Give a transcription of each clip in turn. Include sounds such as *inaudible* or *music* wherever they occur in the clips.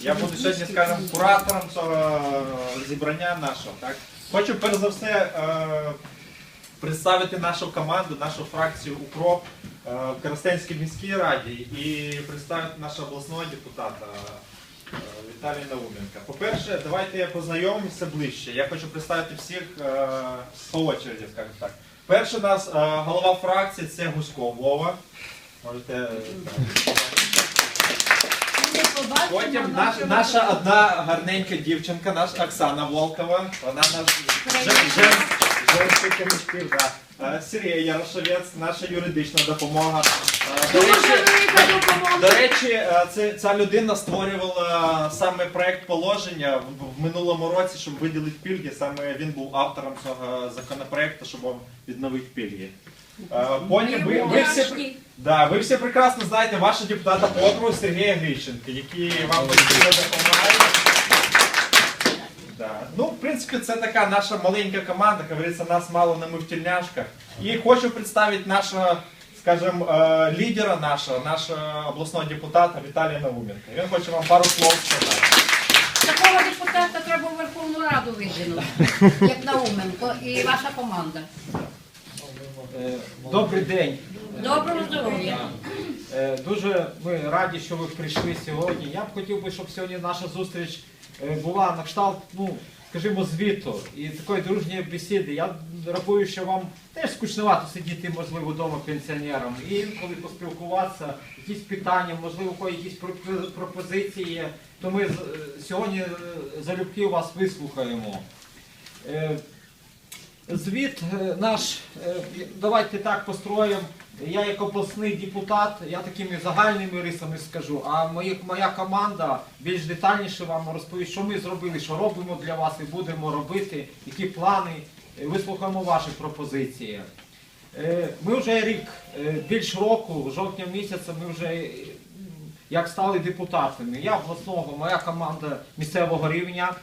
Я буду сьогодні, скажімо, куратором цього зібрання нашого. Так? Хочу перш за все е, представити нашу команду, нашу фракцію УКРОП е, в Коростенській міській раді і представити нашого обласного депутата е, Віталія Науменка. По-перше, давайте познайомимося ближче. Я хочу представити всіх е, по очереді, скажімо так. Перший у нас е, голова фракції це Гусько Вова. Можете. е. *laughs* Потім наш, наша одна гарненька дівчинка, наша Оксана Волкова. Вона наш жен- женський колектив. Да. Е, Сергій Ярошовець, наша юридична допомога. Е, До речі, до речі, е, це, ця людина створювала саме проект положення в, в минулому році, щоб виділити пільги. Саме він був автором цього законопроекту, щоб відновити пільги. Е, Потім ви, ви, всі, да, ви всі прекрасно знаєте вашого депутата округу Сергія Грищенка, який вам постійно допомагає. Да. Ну, в принципі, це така наша маленька команда, говориться, нас мало на ми в тільняшках. І хочу представити нашого, скажімо, е, лідера нашого, нашого обласного депутата Віталія Науменка. Він хоче вам пару слов сказати. Такого депутата треба у Верховну Раду видвинути, як Науменко і ваша команда. Е, Добрий день. Доброго здоров'я. Е, Дуже ми раді, що ви прийшли сьогодні. Я б хотів би, щоб сьогодні наша зустріч е, була на кшталт, ну, скажімо, звіту і такої дружньої бесіди. Я рахую, що вам теж скучновато сидіти, можливо, вдома пенсіонерам. І інколи поспілкуватися, якісь питання, можливо, якісь пропозиції то ми сьогодні залюбки вас вислухаємо. Звіт е, наш, е, давайте так построїмо. Я як обласний депутат, я такими загальними рисами скажу, а моя команда більш детальніше вам розповість, що ми зробили, що робимо для вас і будемо робити, які плани. Е, Вислухаємо ваші пропозиції. Ми вже рік, більш року, жовтня місяця, ми вже як стали депутатами. Я обласного, моя команда місцевого рівня.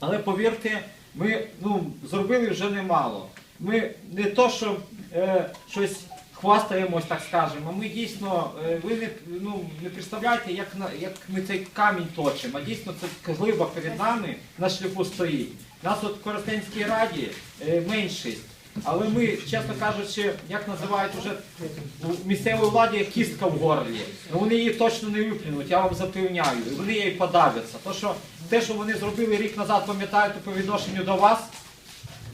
Але повірте, ми ну, зробили вже немало. Ми не то, що е, щось хвастаємось, так скажемо. Ми дійсно, е, ви не, ну, не представляєте, як, як ми цей камінь точимо. А дійсно це глиба перед нами на шляху стоїть. Нас от в Коростенській раді е, меншість. Але ми, чесно кажучи, як називають вже у місцевій владі кістка в горлі. Ну вони її точно не виплюнуть, я вам запевняю. Вони її подавляться. То, що те, що вони зробили рік назад, пам'ятаєте по відношенню до вас,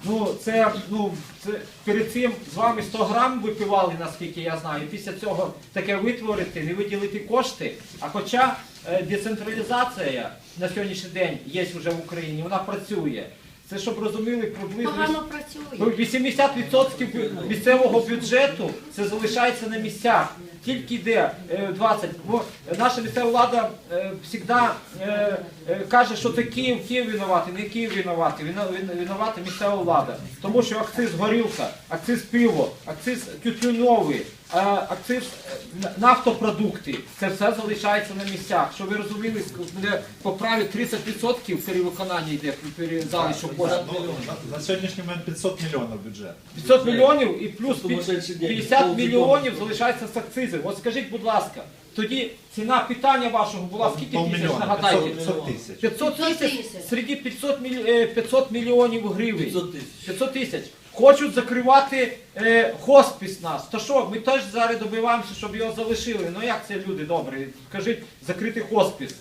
ну це, ну, це перед цим з вами 100 грам випивали, наскільки я знаю. Після цього таке витворити, не виділити кошти. А хоча е, децентралізація на сьогоднішній день є вже в Україні, вона працює. Це щоб розуміли приблизно. Погано працює. Ну, 80% місцевого бюджету це залишається на місцях. Тільки йде е, 20. Бо наша місцева влада завжди каже, що це Київ, Київ винуватий, не Київ винуватий, вина- винувата місцева влада. Тому що акциз горілка, акциз пиво, акциз тютюновий, е, акциз е, нафтопродукти, це все залишається на місцях. Щоб ви розуміли, по праві 30% перевиконання йде при залишку коштів. Ну, на, на сьогоднішній момент 500 мільйонів бюджет. 500 мільйонів і плюс Тому що ще день. 50 мільйонів залишається з акцизів. От скажіть, будь ласка, тоді ціна питання вашого була скільки тисяч, нагадайте? 500 тисяч. 500 500 тисяч серед 500, міль- е, 500 мільйонів гривень. 500 тисяч. 500 тисяч. Хочуть закривати е, хоспіс нас. То що, ми теж зараз добиваємося, щоб його залишили. Ну як це люди добрі? Скажіть, закрити хоспіс.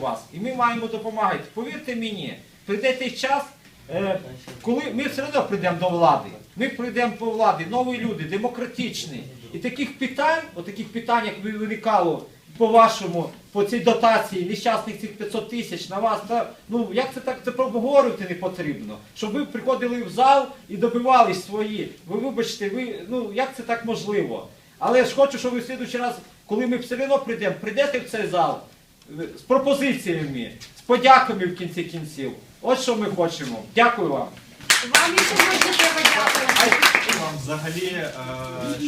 Вас. І ми маємо допомагати. Повірте мені, прийде той час, е, коли ми все одно прийдемо до влади. Ми прийдемо до влади, нові люди, демократичні. І таких питань, от питань, як ви- виникало по-вашому, по цій дотації нещасних цих 500 тисяч на вас, та, ну як це так це проговорювати не потрібно. Щоб ви приходили в зал і добивались свої. Ви вибачте, ви, ну як це так можливо? Але ж хочу, щоб ви в слідуючий раз, коли ми все одно прийдемо, прийдете в цей зал з пропозиціями, з подяками в кінці кінців. От що ми хочемо. Дякую вам. Вам і сьогодні треба. Вам взагалі, е,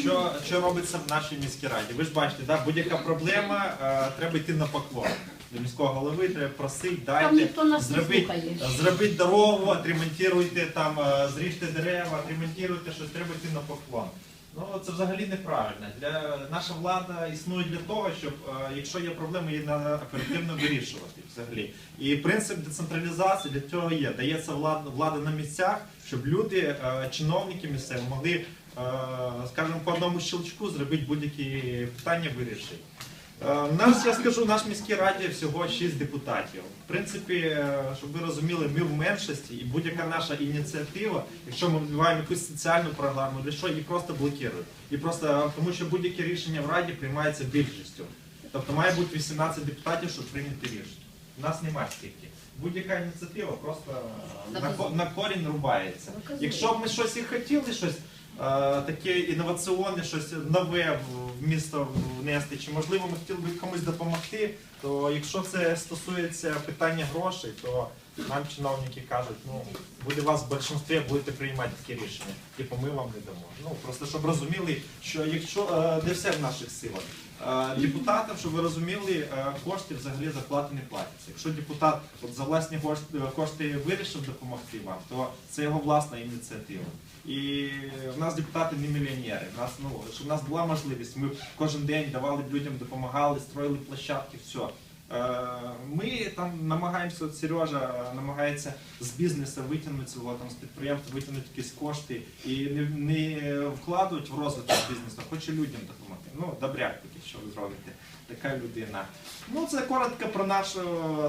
що, що робиться в нашій міській раді? Ви ж бачите, да, будь-яка проблема, е, треба йти на поклон. До міського голови треба просити, дайте, ніхто нас не зробіть, слухає. зробіть дорогу, отремонтуйте там, е, зріжте дерева, отремонтуйте щось, треба йти на поклон. Ну це взагалі неправильно. Для наша влада існує для того, щоб е, якщо є проблеми, її треба оперативно вирішувати взагалі. І принцип децентралізації для цього є. Дається влада, влада на місцях, щоб люди, е, чиновники місцеві, могли, е, скажімо, по одному щелчку зробити будь-які питання вирішити. Е, нас, я скажу, в наш міській раді всього 6 депутатів. В принципі, е, щоб ви розуміли, ми в меншості, і будь-яка наша ініціатива, якщо ми вбиваємо якусь соціальну програму, для що її просто блокують. І просто тому, що будь-яке рішення в раді приймається більшістю. Тобто має бути 18 депутатів, щоб прийняти рішення. У нас немає стільки. Будь-яка ініціатива просто е, на, на корінь рубається. Якщо б ми щось і хотіли, щось е, таке інноваційне, щось нове в- в місто внести, чи можливо ми хотіли б комусь допомогти, то якщо це стосується питання грошей, то нам чиновники кажуть, ну буде вас в більшості, будете приймати такі рішення. Типу ми вам не дамо. Ну просто щоб розуміли, що якщо е, не все в наших силах. Е, Депутатам, щоб ви розуміли, е, кошти взагалі зарплати не платяться. Якщо депутат от за власні кошти, кошти вирішив допомогти вам, то це його власна ініціатива. І в нас депутати не мільйонери. В нас, ну, щоб в нас була можливість, ми кожен день давали людям, допомагали, строїли площадки, все. Е, Ми там намагаємося, от Сережа намагається з бізнесу витягнути цього, там, з підприємства витягнути якісь кошти і не, не вкладувати в розвиток бізнесу, хоче людям допомогти. Ну, добряк такий, що ви зробите. Така людина. Ну, це коротко про нашу,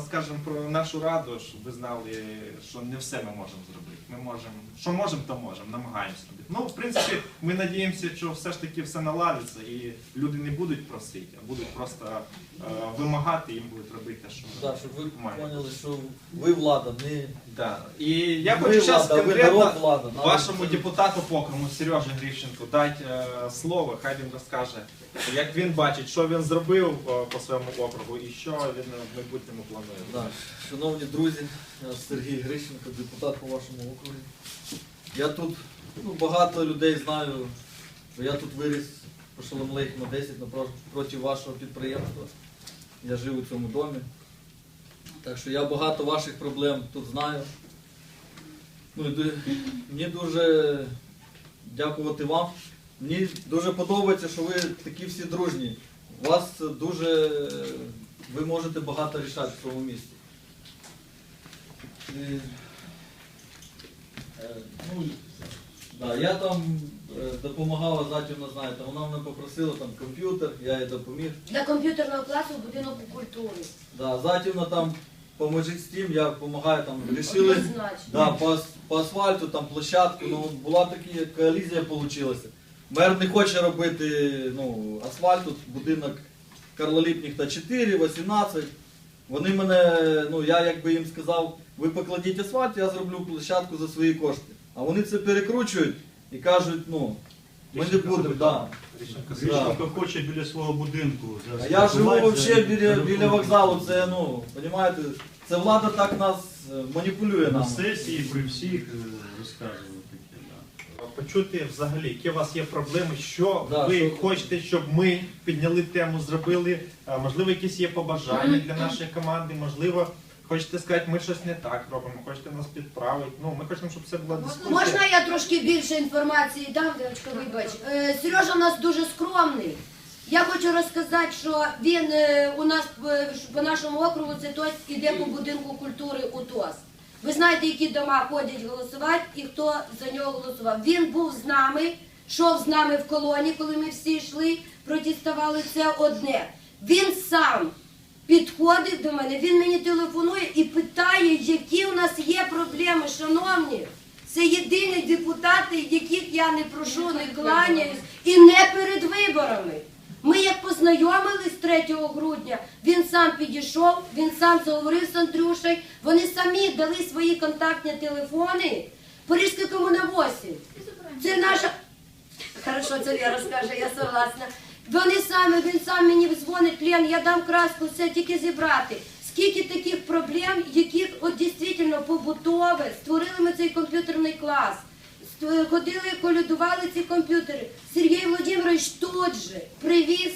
скажімо, про нашу раду, щоб ви знали, що не все ми можемо зробити. Ми можемо, що можемо, то можемо, намагаємося робити. Ну, в принципі, ми надіємося, що все ж таки все наладиться, і люди не будуть просити, а будуть просто е, вимагати, їм будуть робити, те, що Так, щоб ви Має. поняли, що ви влада, не Да. І я хочу зараз влада, ви конкретно народ влада. Вашому це- депутату покрому Сережі Грищенку дати е, слово, хай він розкаже, як він бачить, що він зробив е, по своєму округу і що він в майбутньому планує. Да. Шановні друзі, я Сергій Грищенко, депутат по вашому округі. Я тут ну, багато людей знаю, що я тут виріс по Шоломлейхіма 10 напроти вашого підприємства. Я жив у цьому домі. Так що я багато ваших проблем тут знаю. Ну, мені дуже дякувати вам. Мені дуже подобається, що ви такі всі дружні. Вас дуже. Ви можете багато рішати в цьому місті. Ну, да, я там е, допомагав, Азатівна знаєте, вона мене попросила там комп'ютер, я їй допоміг. Для комп'ютерного класу в будинку культури. Да, Азатівна там поможіть з тим, я допомагаю там, рішили. Однозначно. Да, по, ас- по асфальту, там площадку, ну була така коалізія вийшла. Мер не хоче робити ну, асфальт, тут будинок Карла Ліпніхта 4, 18. Вони мене, ну я якби їм сказав, ви покладіть асфальт, я зроблю площадку за свої кошти. А вони це перекручують і кажуть, ну, ми не будемо. Да. Грищенко хоче біля свого будинку. А я живу взагалі біля, біля вокзалу, це, ну, розумієте, це влада так нас е, маніпулює На сесії при всіх е. Да. Почути взагалі, які у вас є проблеми, що Да, ви що- хочете, щоб ми підняли тему, зробили. А, Можливо, якісь є побажання для нашої команди, можливо, хочете сказати, ми щось не так робимо, хочете нас підправити. Ну, ми хочемо, щоб це була дискусія. Можна я трошки більше інформації дам, Дівчатка, вибач. Е, Сережа у нас дуже скромний. Я хочу розказати, що він е, у нас е, по нашому округу це той іде по будинку культури УТОС. Ви знаєте, які дома ходять голосувати і хто за нього голосував. Він був з нами, йшов з нами в колоні, коли ми всі йшли, протиставали це одне. Він сам підходить до мене, він мені телефонує і питає, які у нас є проблеми, шановні. Це єдині депутати, яких я не прошу, не кланяюсь, і не перед виборами. Ми як познайомились 3 грудня, він сам підійшов, він сам заговорив з Андрюшею, вони самі дали свої контактні телефони. Порізька комуна 8. Це наша. Хорошо, це я розкажу, я согласна. Вони самі, він сам мені дзвонить, Лен, я дам краску, все тільки зібрати. Скільки таких проблем, яких от дійсно побутове, створили ми цей комп'ютерний клас. Ходили, колядували ці комп'ютери. Сергій Володимирович тут же привіз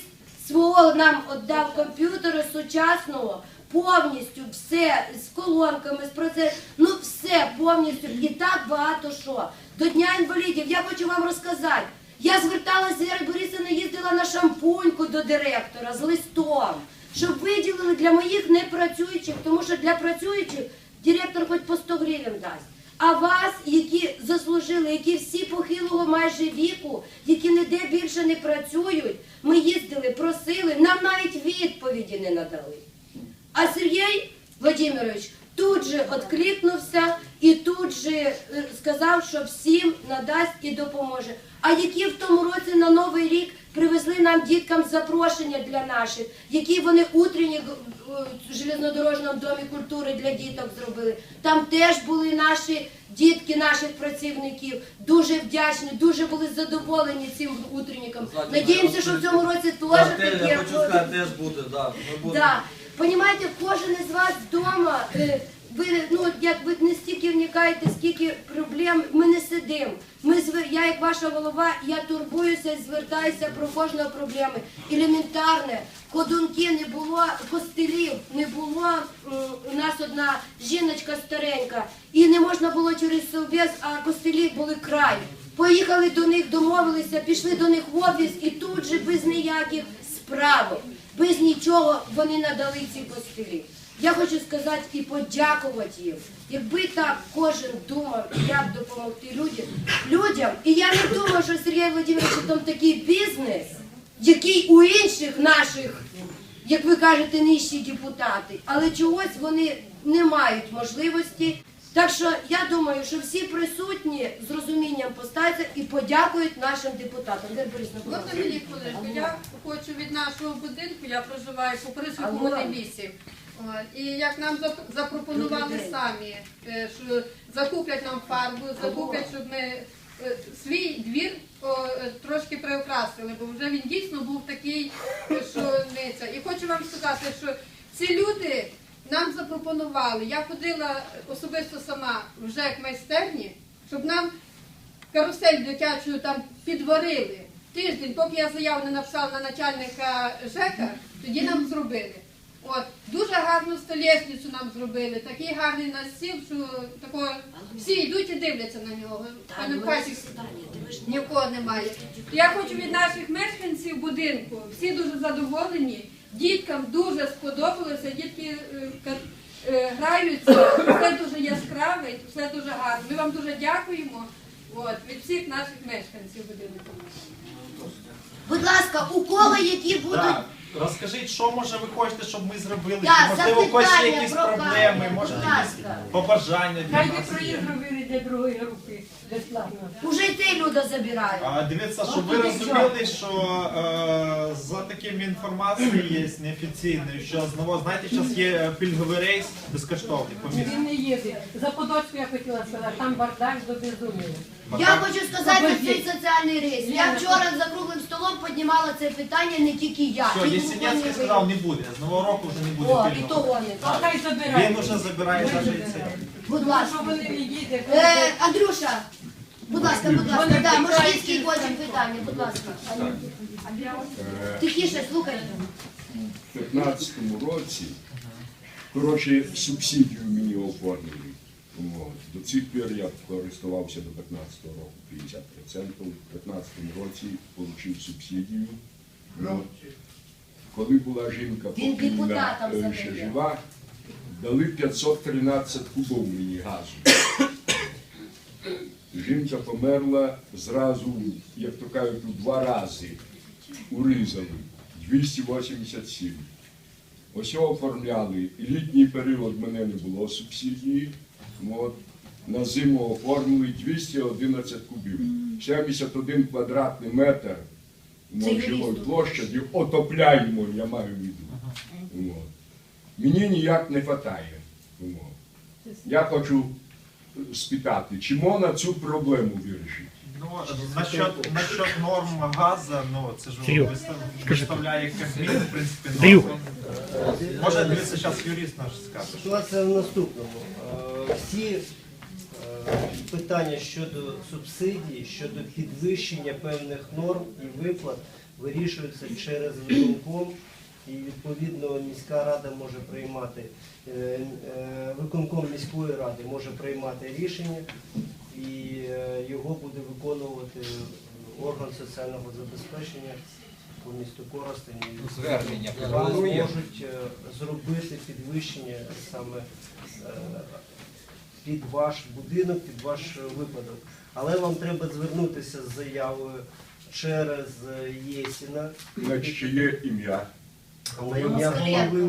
свого нам віддав комп'ютера сучасного, повністю все з колонками, з процес, ну все повністю і так багато що. До Дня інвалідів я хочу вам розказати. Я зверталася, Віра Борисівна їздила на шампуньку до директора з листом, щоб виділили для моїх непрацюючих, тому що для працюючих директор хоч по 100 гривень дасть. А вас, які заслужили, які всі похилого майже віку, які ніде більше не працюють, ми їздили, просили, нам навіть відповіді не надали. А Сергій Владимирович тут же відкликнувся і тут же е, сказав, що всім надасть і допоможе. А які в тому році на Новий рік привезли нам діткам запрошення для наших, які вони утренні е, в железнодорожному домі культури для діток зробили. Там теж були наші дітки, наших працівників. Дуже вдячні, дуже були задоволені цим утренником. Надіємося, що в цьому році теж Так, таке буде. сказати, теж буде, да. Ми будемо. Да. Понімаєте, кожен із вас вдома, е, ви ну якби не стільки вникаєте, скільки проблем. Ми не сидимо. Ми я, як ваша голова, я турбуюся, звертаюся про кожного проблеми. Елементарне, ходунки не було, костелів не було. У нас одна жіночка старенька, і не можна було через совбез, а костелів були край. Поїхали до них, домовилися, пішли до них в офіс і тут же без ніяких справок, без нічого вони надали ці костелі. Я хочу сказати і подякувати їм. Якби так кожен думав, як допомогти людям, людям, і я не думаю, що Сергій Володимирович там такий бізнес, який у інших наших, як ви кажете, нижчі депутати, але чогось вони не мають можливості. Так що я думаю, що всі присутні з розумінням поставляться і подякують нашим депутатам. Ласка. Мені хвилинку? Я хочу від нашого будинку, я проживаю по Алло. лісі. І як нам запропонували самі, е, що закуплять нам фарбу, закуплять, щоб ми е, свій двір е, трошки приукрасили, бо вже він дійсно був такий, що не це. І хочу вам сказати, що ці люди нам запропонували. Я ходила особисто сама в ЖЕК майстерні, щоб нам карусель дитячу там підварили. Тиждень, поки я заяву не написала на начальника ЖЕКа, тоді нам зробили. От, дуже гарну столешницю нам зробили, такий гарний на стіл, що такого, всі йдуть і дивляться на нього. Пане Пасік, ні в немає. Я хочу від наших мешканців будинку, всі дуже задоволені, діткам дуже сподобалося, дітки е, ка- е, граються, все дуже яскраве, все дуже гарно. Ми вам дуже дякуємо от, від всіх наших мешканців будинку. Будь ласка, у кого які будуть. Розкажіть, що може ви хочете, щоб ми зробили? Чи можливо у когось є запитання, якісь проблеми, може будь якісь ласка. побажання для Хай нас би є? проїзд робили для другої групи безплатно. Уже й те люди забирають. А, Дивіться, щоб ви розуміли, що е, за такими інформацією є неофіційною, що знову, знаєте, зараз є пільговий рейс безкоштовний по місту. Він не їде. За подочку я хотіла сказати, там бардак до безумія. Я хочу сказати про цей соціальний рейс. Я вчора за круглим столом піднімала це питання не тільки я. Все, тільки Єсенецький сказав, не буде. З нового року вже не буде О, і того не. А хай забирає. Він уже забирає навіть і це. Будь Що ласка. вони не їде, Е, Андрюша, будь ласка, будь ласка, да, питають, потім питання, будь ласка. Тихіше, слухайте. В 15-му році, коротше, субсидію мені оформили. От. До цих пір я користувався до 15-го року 50%. В 15-му році отримав субсидію. От. Коли була жінка покійна, е, ще жива, дали 513 кубов мені газу. Жінка померла зразу, як то кажуть, у два рази. Урізали 287. Ось оформляли. І літній період мене не було субсидії. От. На зиму оформили 211 кубів. 71 квадратний метр живої площаді, отопляємо, я маю в виду. От. Мені ніяк не вистачає. Я хочу спитати, чи можна цю проблему вирішити? Ну, насчет, насчет норм газа, ну, це ж вистав- виставляє Кабмін, в принципі, норм. Може, дивіться, зараз юрист наш скаже. Ситуація в наступному. Е, Всі е, питання щодо субсидій, щодо підвищення певних норм і виплат вирішуються через виконком. І відповідно міська рада може приймати, е, е, виконком міської ради може приймати рішення і е, його буде виконувати орган соціального забезпечення по місту Коростені Звернення вам можуть е, зробити підвищення саме е, під ваш будинок, під ваш випадок. Але вам треба звернутися з заявою через ЄСІна Значить, чи є ім'я. ім'я голови,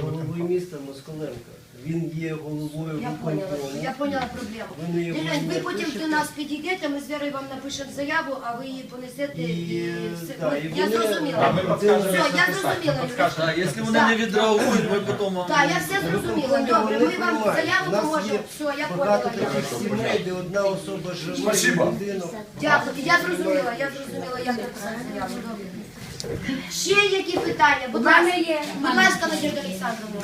голови міста Москаленка. Він є головою Я поняла, виконкому. я поняла проблему. Ви не його Ірина, ви потім пишете. до нас підійдете, ми з Вірою вам напишемо заяву, а ви її понесете І, і все. да, і Я вони- А зрозуміла. ми підскажемо, Все, я написати. зрозуміла, Юрій. підскажемо. Так, якщо вони не відреагують, ми потім вам... Так, я все зрозуміла. Добре, ми вам заяву поможемо. Все, я Багато поняла. таких сімей, де одна особа живе, Спасибо. будинок. Дякую, я зрозуміла, я зрозуміла, як написати заяву. Добре. Ще які питання? Будь ласка, є. будь ласка, Надежда Олександровна.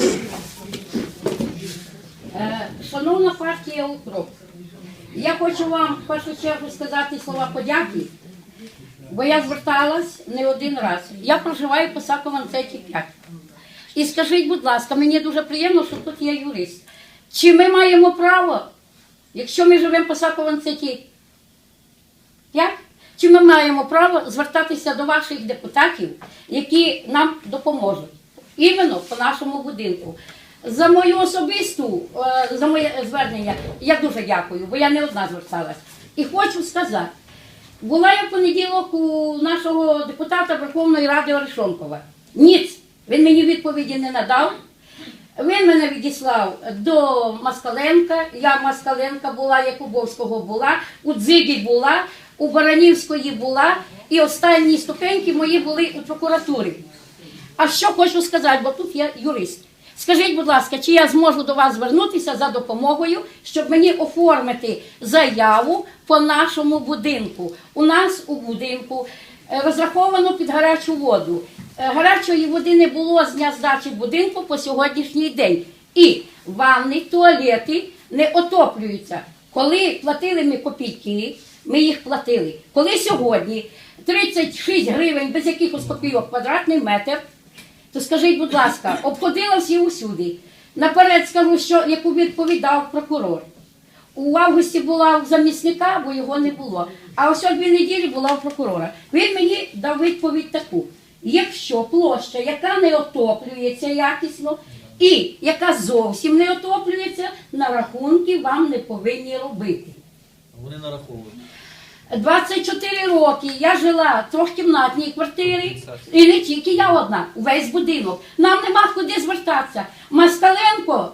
Е, Шановна партія УКРОП, я хочу вам в першу чергу сказати слова подяки, бо я зверталась не один раз. Я проживаю по Сакованцеті 5. І скажіть, будь ласка, мені дуже приємно, що тут є юрист. Чи ми маємо право, якщо ми живемо по Сакованцеті 5, чи ми маємо право звертатися до ваших депутатів, які нам допоможуть? Іменно по нашому будинку. За мою особисту, е, за моє звернення, я дуже дякую, бо я не одна зверталась. І хочу сказати, була я в понеділок у нашого депутата Верховної Ради Орешонкова. Ніц, він мені відповіді не надав. Він мене відіслав до Маскаленка. Я Маскаленка була, Якубовського була, у Дзигі була, у Баранівської була, і останні ступеньки мої були у прокуратурі. А що хочу сказати, бо тут я юрист. Скажіть, будь ласка, чи я зможу до вас звернутися за допомогою, щоб мені оформити заяву по нашому будинку? У нас у будинку е, розраховано під гарячу воду. Е, Гарячої води не було з дня здачі будинку по сьогоднішній день. І ванни, туалети не отоплюються. Коли платили ми копійки, ми їх платили. Коли сьогодні 36 гривень без якихось копійок квадратний метр, то скажіть, будь ласка, обходила всі усюди. Наперед скажу, що яку відповідь дав прокурор. У августі була у замісника, бо його не було. А ось дві неділі була у прокурора. Він мені дав відповідь таку: якщо площа, яка не отоплюється якісно, і яка зовсім не отоплюється, на рахунки вам не повинні робити. Вони нараховують. 24 роки я жила в трьохкімнатній квартирі, і не тільки я одна, увесь будинок. Нам нема куди звертатися. Маскаленко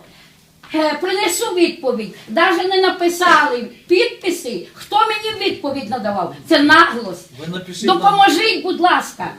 е, принесу відповідь. Навіть не написали підписи. Хто мені відповідь надавав? Це наглость. Допоможіть, будь ласка.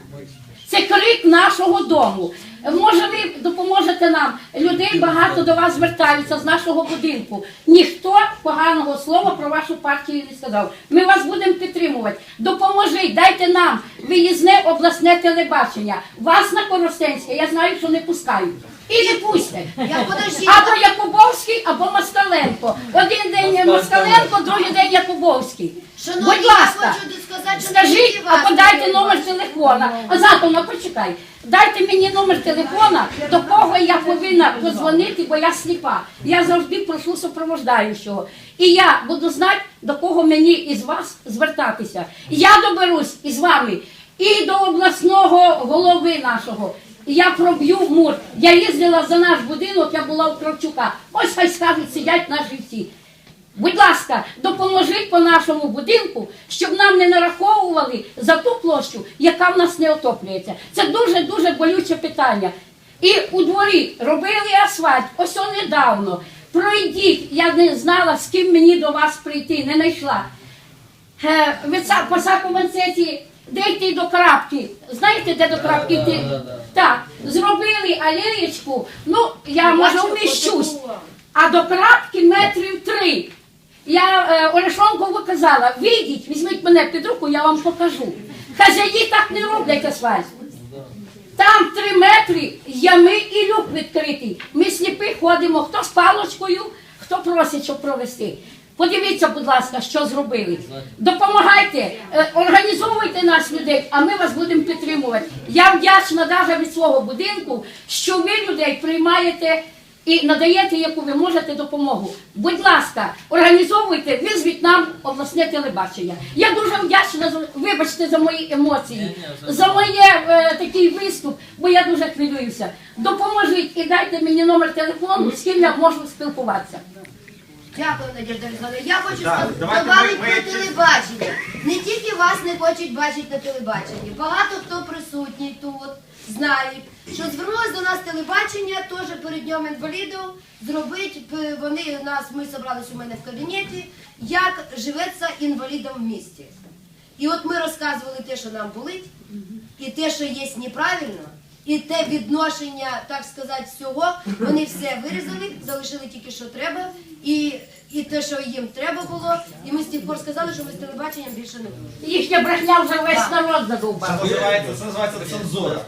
Це крик нашого дому. Може, ви допоможете нам? Людей багато до вас звертаються з нашого будинку. Ніхто поганого слова про вашу партію не сказав. Ми вас будемо підтримувати. Допоможіть, дайте нам виїзне обласне телебачення. Вас на Коростенське, я знаю, що не пускають. І не пустять. Я подожди. Або Якубовський, або Москаленко. Один день Москаленко, другий день Якубовський. Шановні, Будь ласка. я хочу сказати, що Скажіть, тільки а подайте номер телефона. А Затона, почекай. Дайте мені номер телефона, до кого я повинна подзвонити, бо я сліпа. Я завжди прошу супроводжаючого. І я буду знати, до кого мені із вас звертатися. Я доберусь із вами і до обласного голови нашого. Я проб'ю мур. Я їздила за наш будинок, я була у Кравчука. Ось хай скажуть, сидять наші всі. Будь ласка, допоможіть по нашому будинку, щоб нам не нараховували за ту площу, яка в нас не отоплюється. Це дуже дуже болюче питання. І у дворі робили асфальт, ось он недавно. Пройдіть, я не знала, з ким мені до вас прийти, не знайшла. Е, ви де йти до крапки? Знаєте, де до крапки йти? Так, зробили алеєчку, ну я може вміщусь. А до крапки метрів три. Я е, Орешонкову казала, вийдіть, візьміть мене під руку, я вам покажу. Хазяї так не роблять асфальт. Там три метри ями і люк відкритий. Ми сліпи ходимо, хто з палочкою, хто просить, щоб провести. Подивіться, будь ласка, що зробили. Допомагайте, е, організовуйте нас людей, а ми вас будемо підтримувати. Я вдячна навіть від свого будинку, що ви людей приймаєте і надаєте, яку ви можете допомогу. Будь ласка, організовуйте, визвіть нам обласне телебачення. Я дуже вдячна, вибачте за мої емоції, за моє е, такий виступ, бо я дуже хвилююся. Допоможіть і дайте мені номер телефону, з ким я можу спілкуватися. Дякую, Надежда Олександровна. Я хочу Да, сказати давайте добавити ми- ми- про телебачення. Не тільки вас не хочуть бачити на телебаченні. Багато хто присутній тут знають, що звернулось до нас телебачення теж перед днем інвалідів. Зробить вони нас, ми зібралися у мене в кабінеті, як живеться інвалідам в місті. І от ми розказували те, що нам болить, і те, що є неправильно, і те відношення, так сказати, всього, вони все вирізали, залишили тільки, що треба, і, і те, що їм треба було. І ми з тих пор сказали, що ми з телебаченням більше не будемо. Їхня брехня вже весь народ задовбав. Це називається, це називається цензура.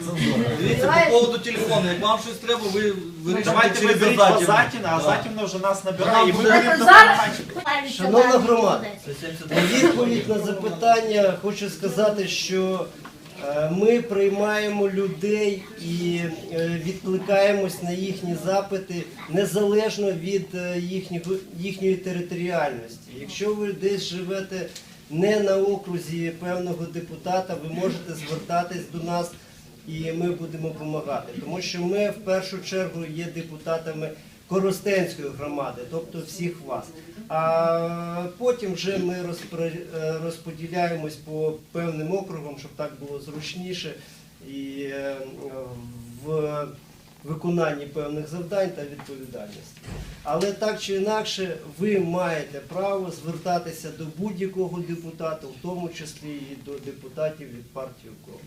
Дивіться, по поводу телефону, як вам щось треба, ви вирішуєте Давайте через беріть Азатіна. Азатіна, а Да. Азатівна вже нас набирає, і ми будемо Зараз- допомагати. Шановна громада, Це 70 На відповідь на запитання хочу сказати, що ми приймаємо людей і е, відкликаємось на їхні запити незалежно від е, їхнього, їхньої територіальності. Якщо ви десь живете не на окрузі певного депутата, ви можете звертатись до нас і ми будемо допомагати. Тому що ми в першу чергу є депутатами Коростенської громади, тобто всіх вас. А потім вже ми е, розподіляємось по певним округам, щоб так було зручніше і е, в виконанні певних завдань та відповідальності. Але так чи інакше, ви маєте право звертатися до будь-якого депутата, в тому числі і до депутатів від партії УКРОП.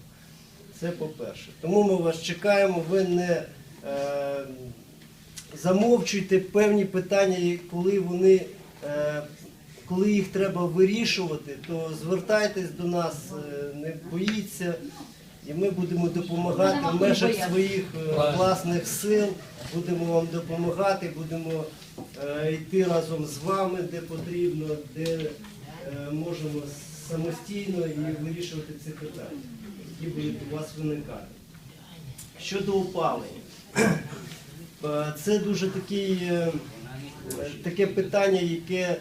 Це по-перше. Тому ми вас чекаємо, ви не е, замовчуйте певні питання, коли вони. Е, коли їх треба вирішувати, то звертайтесь до нас, е, не боїться, і ми будемо допомагати в межах своїх е, власних сил, будемо вам допомагати, будемо йти разом з вами, де потрібно, де можемо самостійно і вирішувати ці питання, які будуть у вас виникати. Щодо опалення, це дуже такий, е, е, таке питання, яке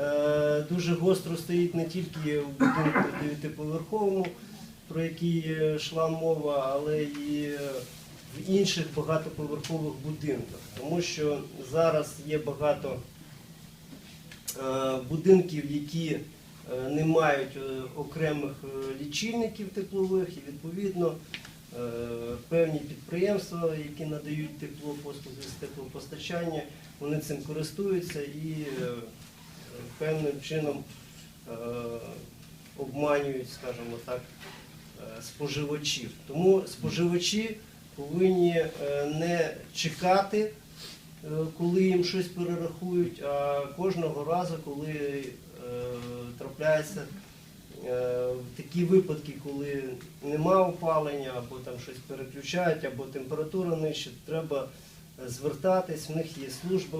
е, дуже гостро стоїть не тільки в будинку дев'ятиповерховому, про який е, йшла мова, але і е, в інших багатоповерхових будинках. Тому що зараз є багато е, будинків, які е, не мають е, окремих е, лічильників теплових і відповідно е, певні підприємства, які надають тепло, послуги з теплопостачання, вони цим користуються і е, певним чином е, обманюють, скажімо так, е, споживачів. Тому споживачі повинні е, не чекати, е, коли їм щось перерахують, а кожного разу, коли е, трапляється е, такі випадки, коли нема опалення, або там щось переключають, або температура нижча, треба е, звертатись. В них є служба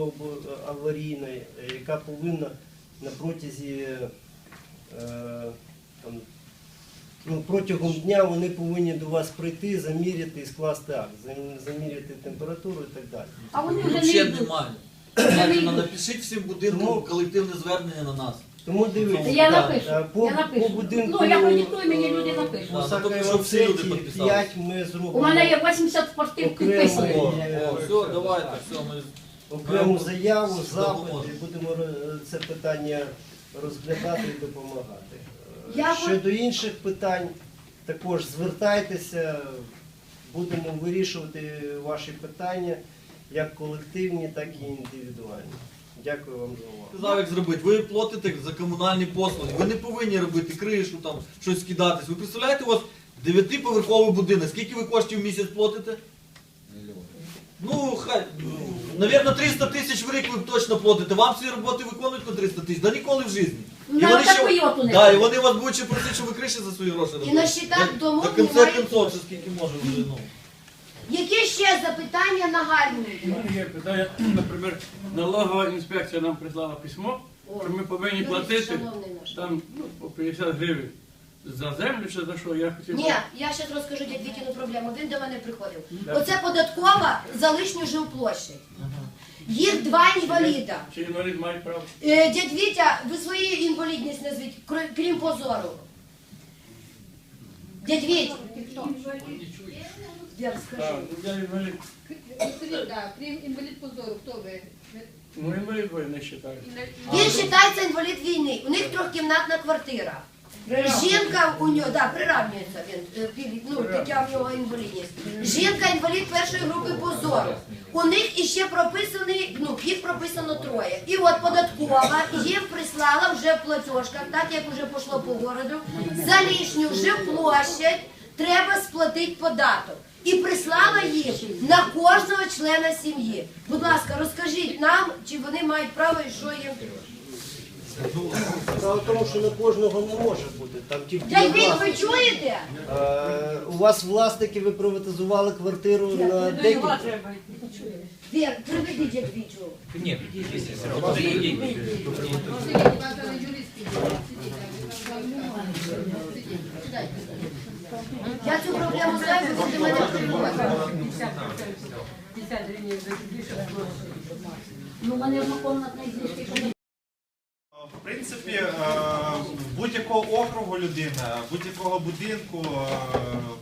аварійна, е, яка повинна на протязі е, там, ну, протягом дня вони повинні до вас прийти, заміряти і скласти акт, заміряти температуру і так далі. А вони вже не Взагалі йдуть. немає. Напишіть всім будинкам колективне звернення на нас. Тому дивіться, Я напишу, е, по, я напишу. по будинку Ну, я продиктую, мені люди напишуть. по тобто, щоб всі люди підписались. 5 ми зробимо У мене є 80 спортив Окремо. підписаних. О, о, все, давайте, все, ми окрему заяву, запит, і будемо ро- це питання розглядати і допомагати. Е, Я Щодо інших питань, також звертайтеся, будемо вирішувати ваші питання як колективні, так і індивідуальні. Дякую вам за увагу. сказав, як зробити. Ви платите за комунальні послуги. Ви не повинні робити кришу, там щось скидатись. Ви представляєте, у вас дев'ятиповерховий будинок. Скільки ви коштів в місяць платите? Ну, хай, ну, навірно, 300 тисяч в рік ви точно платите. Вам всі роботи виконують на 300 тисяч, да ніколи в житті. На таку йоту не да, і вони вас будуть ще просити, що ви криші за свої гроші робите. на щитах До- домов До кінця немає кінцов, це скільки може вже, ну. Які ще запитання нагальні? Є питання, наприклад, налогова інспекція нам прислала письмо, що ми повинні платити там ну, по 50 гривень за землю чи за що. Я хотів. Ні, я зараз розкажу дядь Вітіну проблему. Він до мене приходив. Оце податкова за лишню жилплощадь. Їх два інваліда. Чи інвалід має право? Е, Дядь Вітя, ви свою інвалідність назвіть, крім позору. Дядь Віть. Я розкажу. Так, ну, я інвалід. Да, крім інвалід позору, хто ви? Ну, інвалід ви не вважаєте. Він вважається інвалід війни. У них трьохкімнатна квартира. Жінка у нього, да, приравнюється він, е, ну, таке в нього інвалідність. Жінка інвалід першої групи позору. У них іще прописаний, ну, їх прописано троє. І от податкова їм прислала вже в платіжках, так як вже пішло по городу, за лишню вже площадь треба сплатити податок. І прислала їм на кожного члена сім'ї. Будь ласка, розкажіть нам, чи вони мають право і що їм. Справа в тому, що на кожного не може бути. Там тільки Дядь є ви власник. чуєте? Е, У вас власники, ви приватизували квартиру на декілька. Вір, приведіть дядь юрист. Сидіть, сідайте. Я цю проблему знаю, ви будете мене турбувати. Ну, у мене однокомнатна здесь. В принципі, е, будь-якого округу людина, будь-якого будинку, е,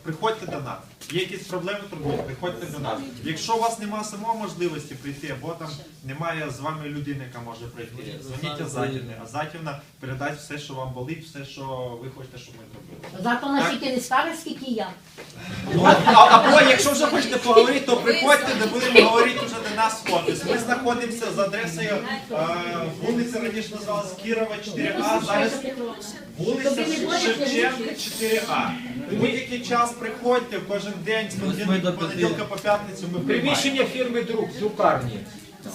приходьте до нас. Є якісь проблеми турбують, приходьте до нас. Якщо у вас немає самої можливості прийти, або там немає з вами людини, яка може прийти, дзвоніть Азатівні. Азатівна передасть все, що вам болить, все, що ви хочете, щоб ми зробили. Зато настільки не старий, скільки я. Ну, а- або якщо вже хочете поговорити, то приходьте, де будемо говорити вже до нас в офіс. Ми знаходимося за адресою е, вулиця раніше називалась Кірова 4А, зараз вулиця Шевченка 4А. В будь-який час приходьте, кожен день з понеділка по понеділка по п'ятницю ми приймаємо. Приміщення фірми друг з друкарні.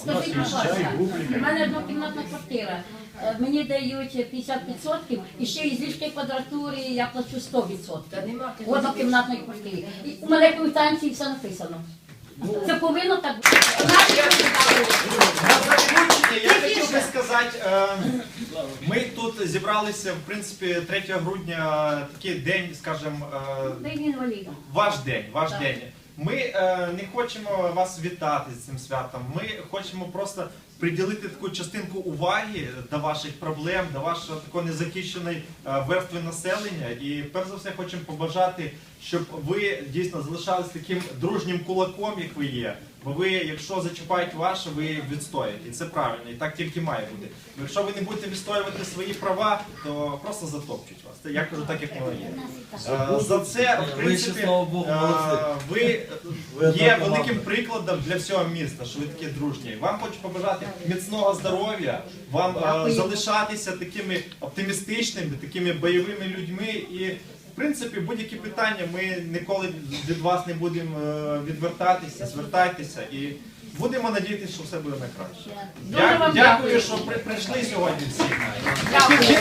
Скажіть, будь ласка, у мене однокімнатна квартира. Е, Мені дають 50% і ще із ліжки квадратури я плачу 100%. В однокімнатній квартирі. І у мене квитанції все написано. Це повинно так бути. Я хотів би сказати, е, ми тут зібралися, в принципі, 3 грудня, такий день, скажімо, е, День інваліда. Ваш день, ваш Так. день. Ми е, не хочемо вас вітати з цим святом. Ми хочемо просто приділити таку частинку уваги до ваших проблем, до вашої такої незахищеної е, верстви населення. І перш за все хочемо побажати, щоб ви дійсно залишались таким дружнім кулаком, як ви є. Бо ви, якщо зачіпають ваше, ви відстоїте. І це правильно, і так тільки має бути. Бо якщо ви не будете відстоювати свої права, то просто затопчуть вас. Я кажу так, як воно є. Е, За це, в принципі, е, Ви є великим прикладом для всього міста, що ви такі дружні. Вам хочу побажати міцного здоров'я, вам е, залишатися такими оптимістичними, такими бойовими людьми. І в принципі, будь-які питання ми ніколи від вас не будемо е, відвертатися, звертайтеся і будемо надіятися, що все буде найкраще. Дякую, дякую. що при- прийшли сьогодні всі. Дякую.